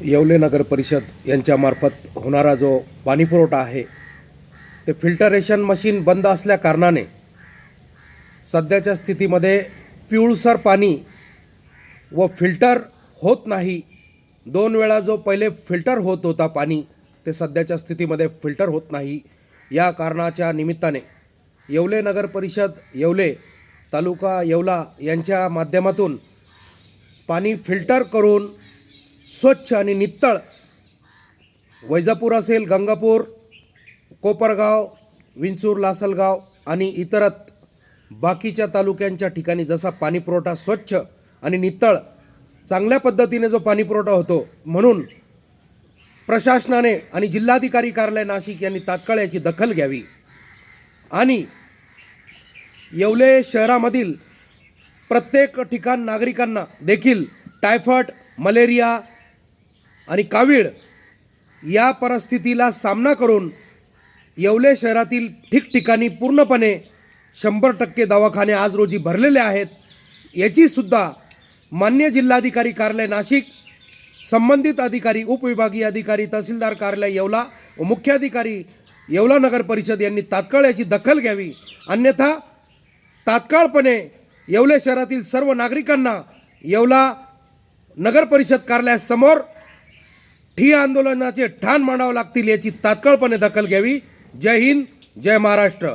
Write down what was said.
येवले नगर परिषद यांच्यामार्फत होणारा जो पाणीपुरवठा आहे ते फिल्टरेशन मशीन बंद असल्या कारणाने सध्याच्या स्थितीमध्ये पिवळसर पाणी व फिल्टर होत नाही. दोन वेळा जो पहिले फिल्टर होत होता पाणी ते सध्याच्या स्थितीमध्ये फिल्टर होत नाही. या कारणाच्या निमित्ताने येवले नगर परिषद येवले तालुका येवला यांच्या माध्यमातून पाणी फिल्टर करून स्वच्छ आणि नित्तळ वैजापूर असेल गंगापूर कोपरगाव विंचूर लासलगाव आणि इतरत बाकीच्या तालुक्यांच्या ठिकाणी जसा पाणीपुरवठा स्वच्छ आणि नित्तळ चांगल्या पद्धतीने जो पाणीपुरवठा होतो म्हणून प्रशासनाने आणि जिल्हाधिकारी कार्यालय नाशिक यांनी तात्काळ याची दखल घ्यावी. आणि येवले शहरामधील प्रत्येक ठिकाण नागरिकांना देखील टायफॉइड मलेरिया आणि कावीळ या परिस्थितीला सामना करून येवले शहरातील ठिकठिकाणी पूर्णपणे शंभर टक्के दवाखाने आज रोजी भरलेले आहेत. याचीसुद्धा मान्य जिल्हाधिकारी कार्यालय नाशिक संबंधित अधिकारी उपविभागीय अधिकारी तहसीलदार कार्यालय येवला व मुख्याधिकारी येवला नगर परिषद यांनी तात्काळ याची दखल घ्यावी. अन्यथा तात्काळपणे येवले शहरातील सर्व नागरिकांना येवला नगर परिषद कार्यालयासमोर ठी आंदोलनाचे ठाण मांडावं लागतील याची तात्काळपणे दखल घ्यावी. जय हिंद जय महाराष्ट्र.